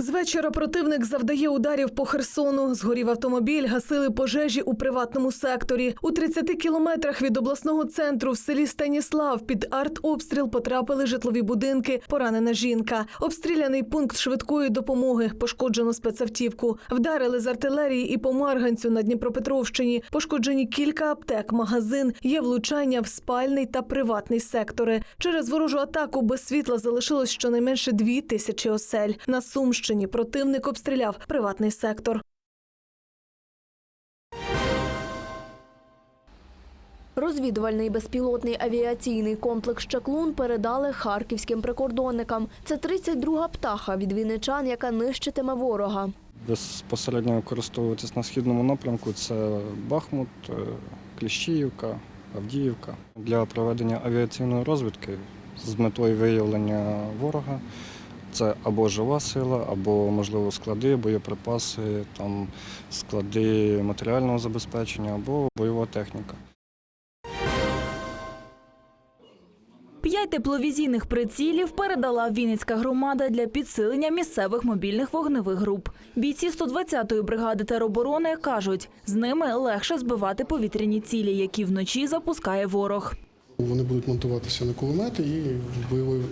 З вечора противник завдає ударів по Херсону. Згорів автомобіль, гасили пожежі у приватному секторі. У 30 кілометрах від обласного центру в селі Станіслав під артобстріл потрапили житлові будинки. Поранена жінка. Обстріляний пункт швидкої допомоги. Пошкоджено спецавтівку. Вдарили з артилерії і по Марганцю на Дніпропетровщині. Пошкоджені кілька аптек, магазин. Є влучання в спальний та приватний сектори. Через ворожу атаку без світла залишилось щонайменше дві тисячі осель. На Сумщині противник обстріляв приватний сектор. Розвідувальний безпілотний авіаційний комплекс «Чаклун» передали харківським прикордонникам. Це 32-га птаха від вінничан, яка нищитиме ворога. Безпосередньо використовуватись на східному напрямку це Бахмут, е, Кліщіївка, Авдіївка для проведення авіаційної розвідки з метою виявлення ворога. Це або жива сила, або можливо склади, боєприпаси, там склади матеріального забезпечення, або бойова техніка. П'ять тепловізійних прицілів передала Вінницька громада для підсилення місцевих мобільних вогневих груп. Бійці 120-ї бригади тероборони кажуть, з ними легше збивати повітряні цілі, які вночі запускає ворог. Вони будуть монтуватися на кулемети і в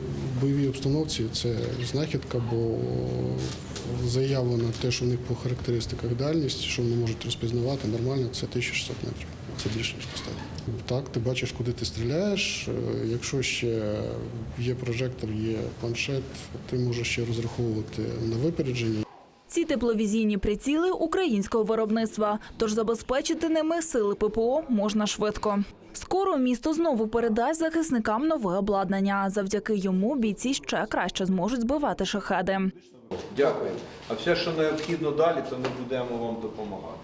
бойовій, обстановці це знахідка, бо заявлено те, що в них по характеристиках дальність, що вони можуть розпізнавати нормально, це 1600 метрів. Це більше ніж достатньо. Так, ти бачиш, куди ти стріляєш. Е, Якщо ще є прожектор, є планшет, ти можеш ще розраховувати на випередження. Тепловізійні приціли українського виробництва, тож забезпечити ними сили ППО можна швидко. Скоро місто знову передасть захисникам нове обладнання. Завдяки йому бійці ще краще зможуть збивати шахеди. Дякую. А все, що необхідно далі, то ми будемо вам допомагати.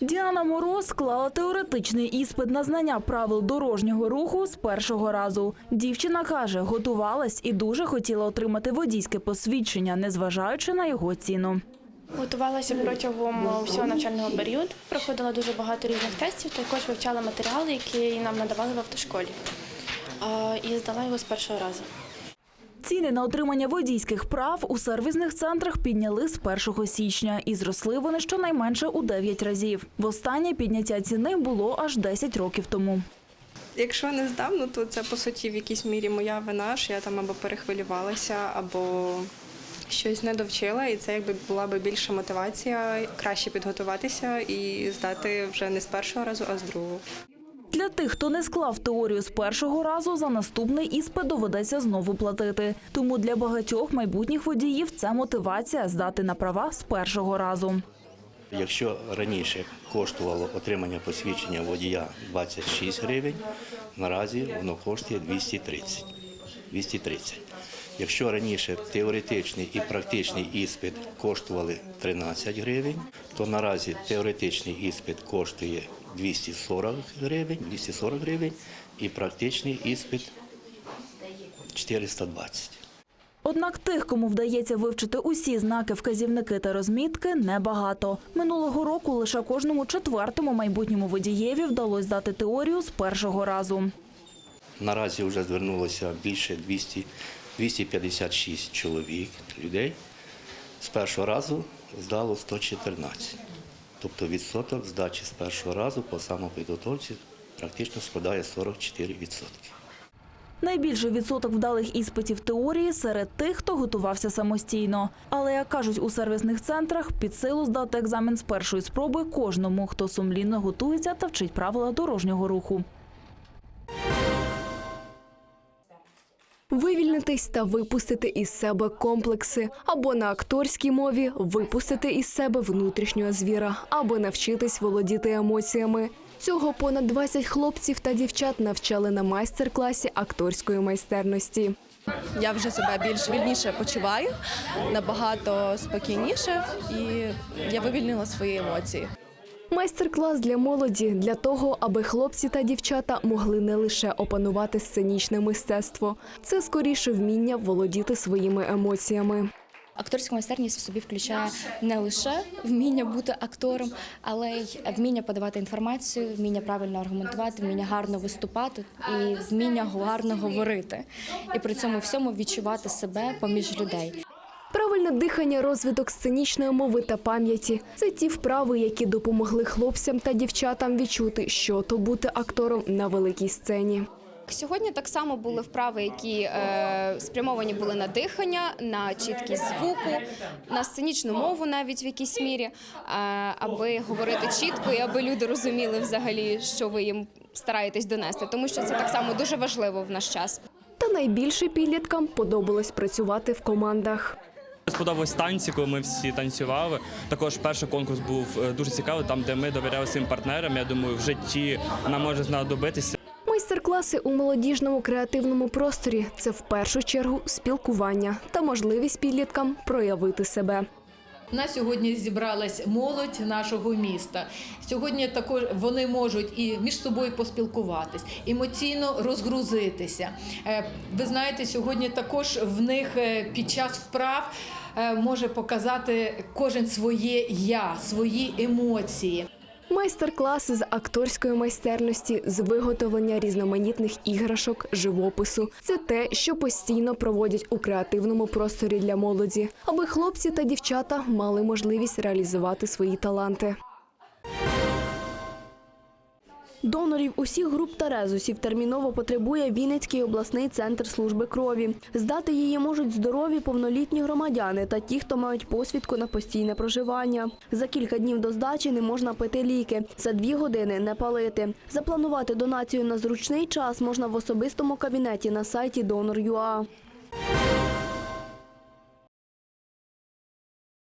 Діана Мороз склала теоретичний іспит на знання правил дорожнього руху з першого разу. Дівчина каже, готувалась і дуже хотіла отримати водійське посвідчення, незважаючи на його ціну. Готувалася протягом всього навчального періоду. Проходила дуже багато різних тестів, також вивчала матеріали, які нам надавали в автошколі. І здала його з першого разу. Ціни на отримання водійських прав у сервісних центрах підняли з 1 січня і зросли вони щонайменше у 9 разів. Востаннє підняття ціни було аж 10 років тому. Якщо не здав, то це по суті в якійсь мірі моя вина, що я там або перехвилювалася, або щось не довчила, і це якби була би більша мотивація краще підготуватися і здати вже не з першого разу, а з другого. Для тих, хто не склав теорію з першого разу, за наступний іспит доведеться знову платити. Тому для багатьох майбутніх водіїв це мотивація здати на права з першого разу. Якщо раніше коштувало отримання посвідчення водія 26 гривень, наразі воно коштує 230. 230. Якщо раніше теоретичний і практичний іспит коштували 13 гривень, то наразі теоретичний іспит коштує 240 гривень, 240 гривень і практичний іспит 420. Однак тих, кому вдається вивчити усі знаки, вказівники та розмітки, небагато. Минулого року лише кожному четвертому майбутньому водієві вдалося здати теорію з першого разу. Наразі вже звернулося більше 200, 256 чоловік, людей. З першого разу здало 114. Тобто відсоток здачі з першого разу по самопідготовці практично складає 44%. Найбільший відсоток вдалих іспитів теорії серед тих, хто готувався самостійно. Але, як кажуть у сервісних центрах, під силу здати екзамен з першої спроби кожному, хто сумлінно готується та вчить правила дорожнього руху. Вивільнитись та випустити із себе комплекси, або на акторській мові випустити із себе внутрішнього звіра, аби навчитись володіти емоціями. Цього понад 20 хлопців та дівчат навчали на майстер-класі акторської майстерності. Я вже себе більш вільніше почуваю, набагато спокійніше, і я вивільнила свої емоції. Майстер-клас для молоді для того, аби хлопці та дівчата могли не лише опанувати сценічне мистецтво, це скоріше вміння володіти своїми емоціями. Акторська майстерність в собі включає не лише вміння бути актором, але й вміння подавати інформацію, вміння правильно аргументувати, вміння гарно виступати і вміння гарно говорити. І при цьому всьому відчувати себе поміж людей. Правильне дихання, розвиток сценічної мови та пам'яті це ті вправи, які допомогли хлопцям та дівчатам відчути, що то бути актором на великій сцені. Сьогодні так само були вправи, які е, спрямовані були на дихання, на чіткість звуку, на сценічну мову навіть в якійсь мірі, е, аби говорити чітко і аби люди розуміли взагалі, що ви їм стараєтесь донести, тому що це так само дуже важливо в наш час. Та найбільше підліткам подобалось працювати в командах. Сподобалось танці, коли ми всі танцювали. Також перший конкурс був е, дуже цікавий, там де ми довіряли своїм партнерам. Я думаю, в житті нам може знадобитися. Майстер-класи у молодіжному креативному просторі це в першу чергу спілкування та можливість підліткам проявити себе. На сьогодні зібралась молодь нашого міста. Сьогодні також вони можуть і між собою поспілкуватись, емоційно розгрузитися. Е, Ви знаєте, сьогодні також в них е, під час вправ е, може показати кожен своє я, свої емоції. Майстер-класи з акторської майстерності, з виготовлення різноманітних іграшок, живопису це те, що постійно проводять у креативному просторі для молоді, аби хлопці та дівчата мали можливість реалізувати свої таланти. Донорів усіх груп та резусів терміново потребує Вінницький обласний центр служби крові. Здати її можуть здорові повнолітні громадяни та ті, хто мають посвідку на постійне проживання. За кілька днів до здачі не можна пити ліки, за дві години не палити. Запланувати донацію на зручний час можна в особистому кабінеті на сайті Donor.ua.